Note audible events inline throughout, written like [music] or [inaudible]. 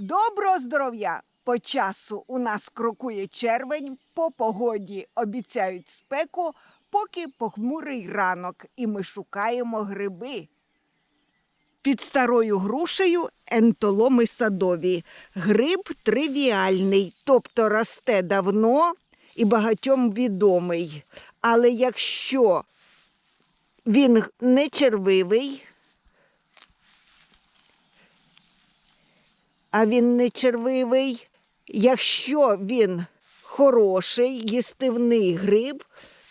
Доброго здоров'я! По часу у нас крокує червень, по погоді обіцяють спеку, поки похмурий ранок, і ми шукаємо гриби. Під старою грушею ентоломи садові. Гриб тривіальний, тобто росте давно і багатьом відомий. Але якщо він не червивий, а він не червивий. Якщо він хороший, їстивний гриб,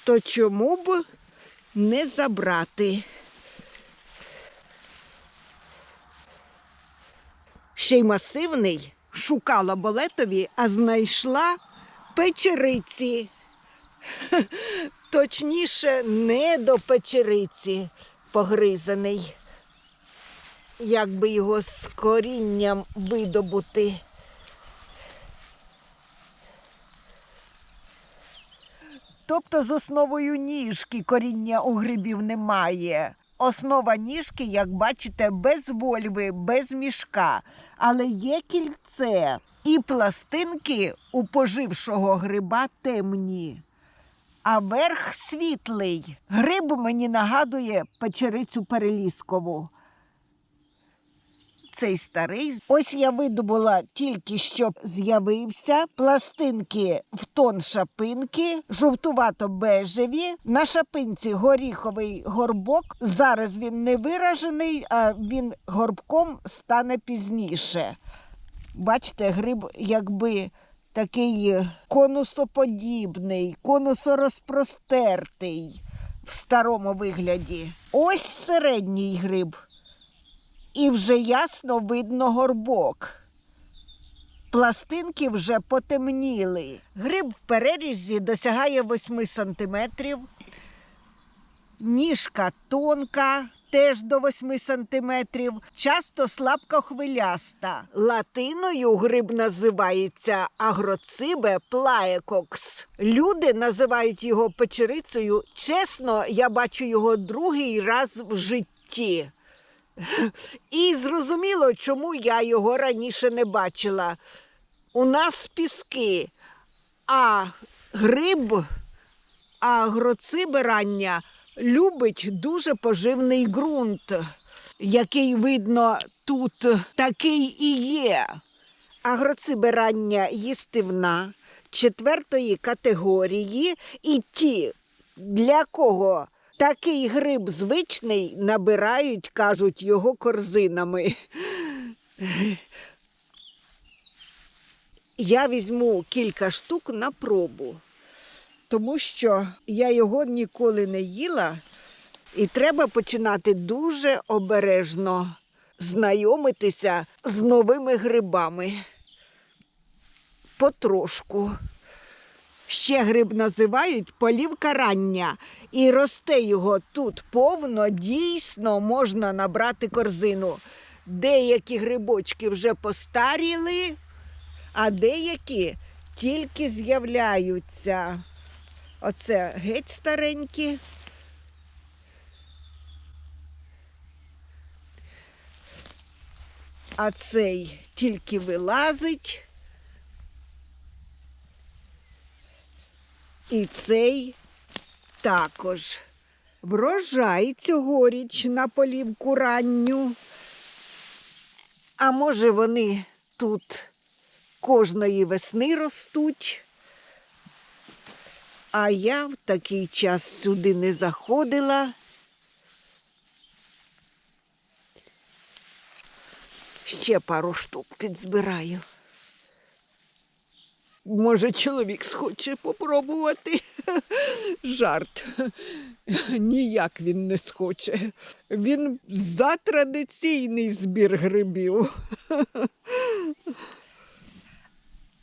то чому б не забрати? Ще й масивний шукала болетові, а знайшла печериці. [laughs] Точніше, не до печериці погризаний як би його з корінням видобути. Тобто з основою ніжки коріння у грибів немає. Основа ніжки, як бачите, без вольви, без мішка, але є кільце. І пластинки у пожившого гриба темні, а верх світлий. Гриб мені нагадує печерицю переліскову цей старий. Ось я видобула тільки що з'явився. Пластинки в тон шапинки, жовтувато-бежеві. На шапинці горіховий горбок. Зараз він не виражений, а він горбком стане пізніше. Бачите, гриб якби такий конусоподібний, конусорозпростертий в старому вигляді. Ось середній гриб і вже ясно видно горбок. Пластинки вже потемніли. Гриб в перерізі досягає 8 сантиметрів. Ніжка тонка, теж до 8 сантиметрів, часто слабкохвиляста. Латиною гриб називається агроцибе плаекокс. Люди називають його печерицею. Чесно, я бачу його другий раз в житті. І зрозуміло, чому я його раніше не бачила. У нас піски, а гриб, агроцибирання любить дуже поживний ґрунт, який видно тут такий і є. Агроцибирання їстивна четвертої категорії, і ті, для кого Такий гриб звичний набирають, кажуть, його корзинами. Я візьму кілька штук на пробу, тому що я його ніколи не їла, і треба починати дуже обережно знайомитися з новими грибами. Потрошку. Ще гриб називають полівка рання, і росте його тут повно, дійсно можна набрати корзину. Деякі грибочки вже постаріли, а деякі тільки з'являються. Оце геть старенькі. А цей тільки вилазить. І цей також. Врожай цьогоріч на полівку ранню. А може, вони тут кожної весни ростуть. А я в такий час сюди не заходила. Ще пару штук підзбираю. Може, чоловік схоче попробувати. [laughs] Жарт. Ніяк він не схоче. Він за традиційний збір грибів.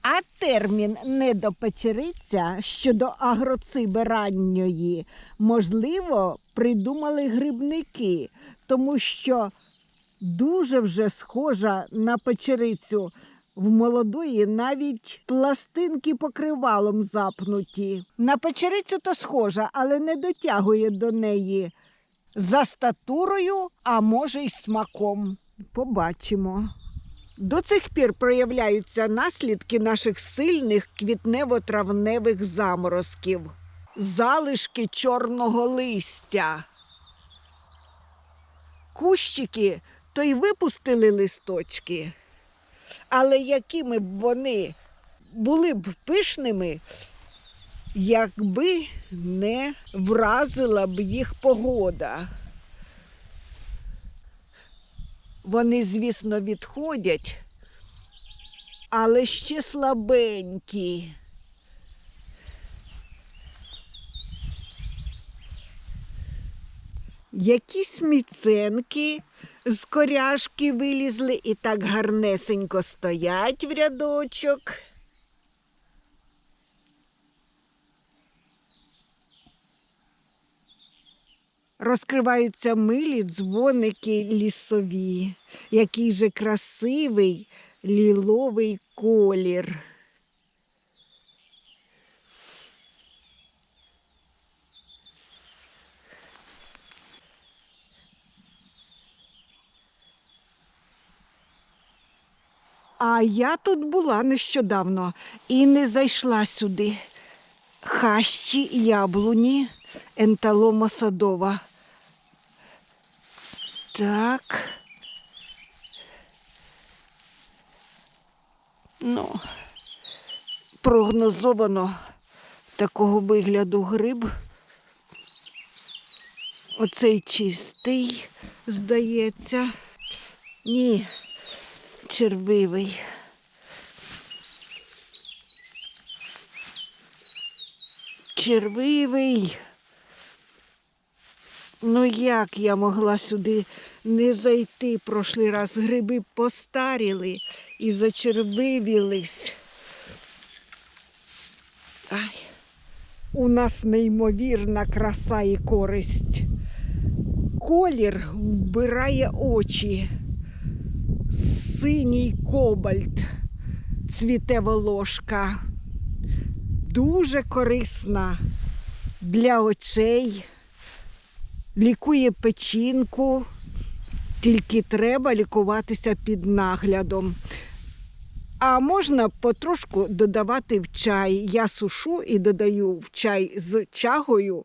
А термін недопечериця щодо агроциби ранньої, можливо, придумали грибники, тому що дуже вже схожа на печерицю. В молодої навіть пластинки покривалом запнуті. На печерицю то схожа, але не дотягує до неї за статурою, а може й смаком. Побачимо. До цих пір проявляються наслідки наших сильних квітнево-травневих заморозків, залишки чорного листя. Кущики то й випустили листочки, але якими б вони були б пишними, якби не вразила б їх погода. Вони, звісно, відходять, але ще слабенькі. Якісь міценки з коряшки вилізли і так гарнесенько стоять в рядочок. Розкриваються милі дзвоники лісові, який же красивий ліловий колір. А я тут була нещодавно і не зайшла сюди. Хащі яблуні, енталома садова. Так. Ну, прогнозовано такого вигляду гриб. Оцей чистий, здається. Ні, червивий. Червивий. Ну як я могла сюди не зайти прошлий раз? Гриби постаріли і зачервивілись. Ай. У нас неймовірна краса і користь. Колір вбирає очі. Синій кобальт, цвіте волошка. Дуже корисна для очей, лікує печінку, тільки треба лікуватися під наглядом. А можна потрошку додавати в чай. Я сушу і додаю в чай з чагою.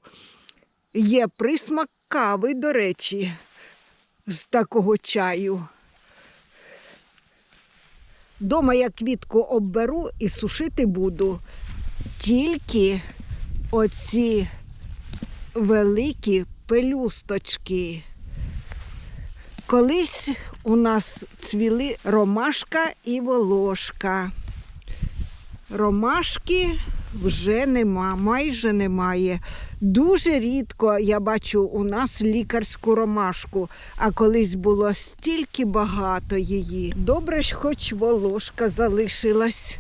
Є присмак кави, до речі, з такого чаю. Дома я квітку обберу і сушити буду. Тільки оці великі пелюсточки. Колись у нас цвіли ромашка і волошка. Ромашки вже нема, майже немає. Дуже рідко я бачу у нас лікарську ромашку, а колись було стільки багато її. Добре ж, хоч волошка залишилась.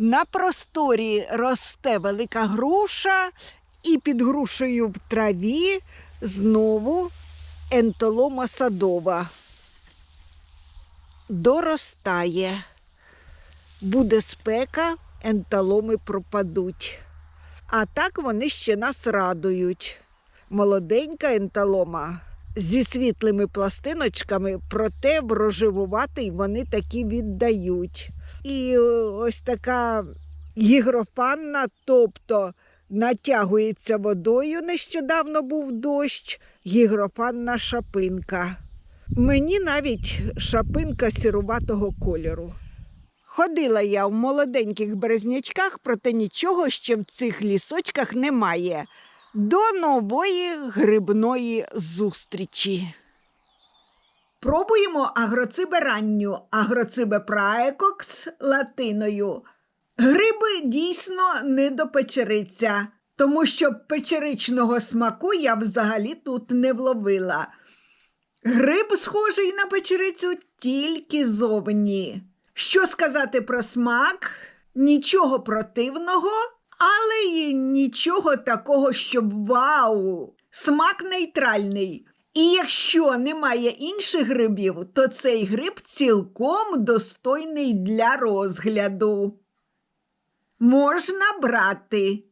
На просторі росте велика груша, і під грушею в траві знову ентолома садова. Доростає. Буде спека, енталоми пропадуть. А так вони ще нас радують. Молоденька енталома зі світлими пластиночками, проте вроживуватий вони таки віддають. І е, ось така гігрофанна, тобто натягується водою. Нещодавно був дощ, гігрофанна шапинка. Мені навіть шапинка сіруватого кольору. Ходила я в молоденьких березнячках, проте нічого ще в цих лісочках немає. До нової грибної зустрічі. Пробуємо агроцибе ранню, агроцибе праекокс латиною. Гриби дійсно не до печериця, тому що печеричного смаку я взагалі тут не вловила. Гриб схожий на печерицю тільки зовні. Що сказати про смак? Нічого противного, але й нічого такого, щоб вау. Смак нейтральний. І якщо немає інших грибів, то цей гриб цілком достойний для розгляду. Можна брати.